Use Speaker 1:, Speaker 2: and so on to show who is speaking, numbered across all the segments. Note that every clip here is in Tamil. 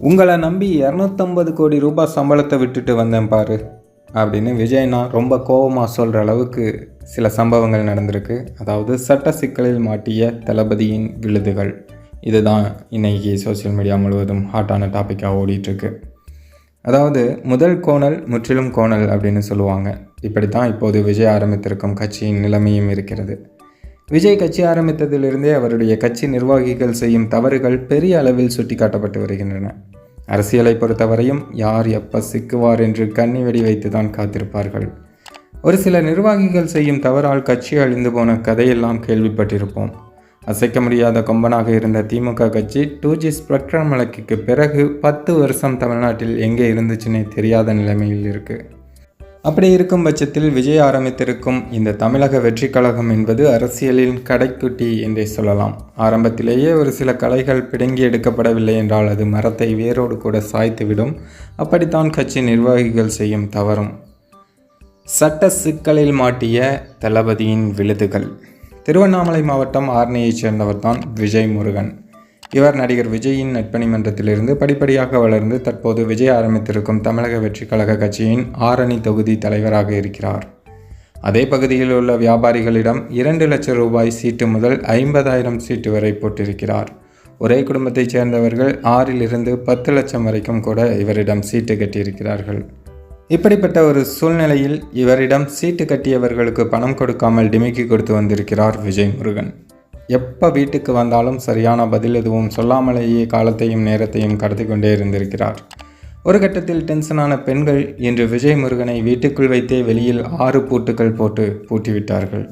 Speaker 1: உங்களை நம்பி இரநூத்தம்பது கோடி ரூபாய் சம்பளத்தை விட்டுட்டு வந்தேன் பாரு அப்படின்னு விஜய்னா ரொம்ப கோபமாக சொல்கிற அளவுக்கு சில சம்பவங்கள் நடந்திருக்கு. அதாவது சட்ட சிக்கலில் மாட்டிய தளபதியின் விழுதுகள். இதுதான் இன்னைக்கு சோஷியல் மீடியா முழுவதும் ஹாட்டான டாப்பிக்காக ஓடிட்டுருக்கு. அதாவது முதல் கோணல் முற்றிலும் கோணல் அப்படின்னு சொல்லுவாங்க. இப்படி தான் இப்போது விஜய் ஆரம்பித்திருக்கும் கட்சியின் நிலைமையும் இருக்கிறது. விஜய் கட்சி ஆரம்பித்ததிலிருந்தே அவருடைய கட்சி நிர்வாகிகள் செய்யும் தவறுகள் பெரிய அளவில் சுட்டிக்காட்டப்பட்டு வருகின்றன. அரசியலை பொறுத்தவரையும் யார் எப்ப சிக்குவார் என்று கண்ணி வெடி வைத்துதான் காத்திருப்பார்கள். ஒரு சில நிர்வாகிகள் செய்யும் தவறால் கட்சி அழிந்து போன கதையெல்லாம் கேள்விப்பட்டிருப்போம். அசைக்க முடியாத கொம்பனாக இருந்த திமுக கட்சி டூ ஜி ஸ்பெக்ட்ரம் வழக்குக்கு பிறகு பத்து வருஷம் தமிழ்நாட்டில் எங்கே இருந்துச்சுன்னே தெரியாத நிலைமையில் இருக்குது அப்படி இருக்கும் பட்சத்தில் விஜய் ஆரம்பித்திருக்கும் இந்த தமிழக வெற்றி கழகம் என்பது அரசியலின் கடைக்குட்டி என்றே சொல்லலாம். ஆரம்பத்திலேயே ஒரு சில கலைகள் பிடுங்கி எடுக்கப்படவில்லை என்றால் அது மரத்தை வேரோடு கூட சாய்த்துவிடும். அப்படித்தான் கட்சி நிர்வாகிகள் செய்யும் தவறும். சட்ட சிக்கலில் மாட்டிய தளபதியின் விழுதுகள். திருவண்ணாமலை மாவட்டம் ஆர்னியைச் சேர்ந்தவர் தான் விஜய் முருகன். இவர் நடிகர் விஜயின் நட்பணி மன்றத்திலிருந்து படிப்படியாக வளர்ந்து தற்போது விஜய் ஆரம்பித்திருக்கும் தமிழக வெற்றிக் கழக கட்சியின் ஆரணி தொகுதி தலைவராக இருக்கிறார். அதே பகுதியில் உள்ள வியாபாரிகளிடம் இரண்டு லட்சம் ரூபாய் சீட்டு முதல் ஐம்பதாயிரம் சீட்டு வரை போட்டிருக்கிறார். ஒரே குடும்பத்தைச் சேர்ந்தவர்கள் ஆறிலிருந்து பத்து லட்சம் வரைக்கும் கூட இவரிடம் சீட்டு கட்டியிருக்கிறார்கள். இப்படிப்பட்ட ஒரு சூழ்நிலையில் இவரிடம் சீட்டு கட்டியவர்களுக்கு பணம் கொடுக்காமல் டிமிக்கி கொடுத்து வந்திருக்கிறார் விஜய் முருகன். எப்போ வீட்டுக்கு வந்தாலும் சரியான பதில் எதுவும் சொல்லாமலேயே காலத்தையும் நேரத்தையும் கடத்தி கொண்டே இருந்திருக்கிறார். ஒரு கட்டத்தில் டென்ஷனான பெண்கள் இன்று விஜய் முருகனை வீட்டுக்குள் வைத்தே வெளியில் ஆறு பூட்டுகள் போட்டு பூட்டிவிட்டார்கள்.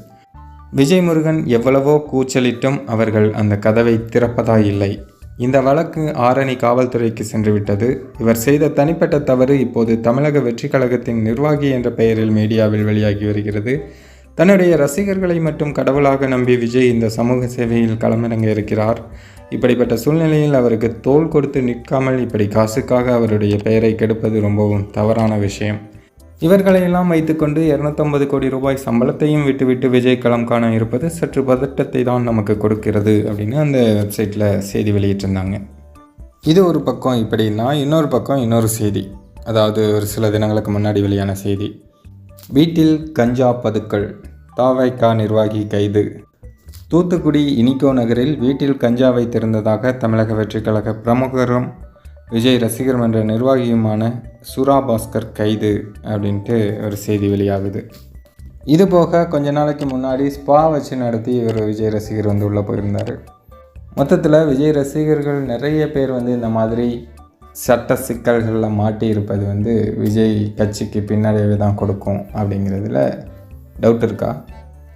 Speaker 1: விஜய் முருகன் எவ்வளவோ கூச்சலிட்டும் அவர்கள் அந்த கதவை திறப்பதா இல்லை இந்த வழக்கு ஆரணி காவல்துறைக்கு சென்றுவிட்டது. இவர் செய்த தனிப்பட்ட தவறு இப்போது தமிழக வெற்றி கழகத்தின் நிர்வாகி என்ற பெயரில் மீடியாவில் வெளியாகி வருகிறது. தன்னுடைய ரசிகர்களை மட்டும் கடவுளாக நம்பி விஜய் இந்த சமூக சேவையில் களமிறங்க இருக்கிறார். இப்படிப்பட்ட சூழ்நிலையில் அவருக்கு தோல் கொடுத்து நிற்காமல் இப்படி காசுக்காக அவருடைய பெயரை கெடுப்பது ரொம்பவும் தவறான விஷயம். இவர்களையெல்லாம் வைத்துக்கொண்டு இரநூத்தம்பது கோடி ரூபாய் சம்பளத்தையும் விட்டுவிட்டு விஜய் களம் காண இருப்பது சற்று பதட்டத்தை தான் நமக்கு கொடுக்கிறது அப்படின்னு அந்த வெப்சைட்டில் செய்தி வெளியிட்டிருந்தாங்க. இது ஒரு பக்கம் இப்படின்னா இன்னொரு பக்கம் இன்னொரு செய்தி. அதாவது ஒரு சில தினங்களுக்கு முன்னாடி வெளியான செய்தி. வீட்டில் கஞ்சா பதுக்கல். தாவைக்கா நிர்வாகி கைது. தூத்துக்குடி இனிகோ நகரில் வீட்டில் கஞ்சா வைத்திருந்ததாக தமிழக வெற்றிக்கழக பிரமுகரும் விஜய் ரசிகர் மன்ற நிர்வாகியுமான சுரா பாஸ்கர் கைது அப்படின்ட்டு ஒரு செய்தி வெளியாகுது. இது போக கொஞ்ச நாளைக்கு முன்னாடி ஸ்பா வச்சு நடத்தி ஒரு விஜய் ரசிகர் வந்து உள்ளே போயிருந்தார். மொத்தத்தில் விஜய் ரசிகர்கள் நிறைய பேர் வந்து இந்த மாதிரி சட்ட சிக்கல்களில் மாட்டி இருப்பது வந்து விஜய் கட்சிக்கு பின்னடைவு தான் கொடுக்கும் அப்படிங்கிறதுல டவுட் இருக்கா?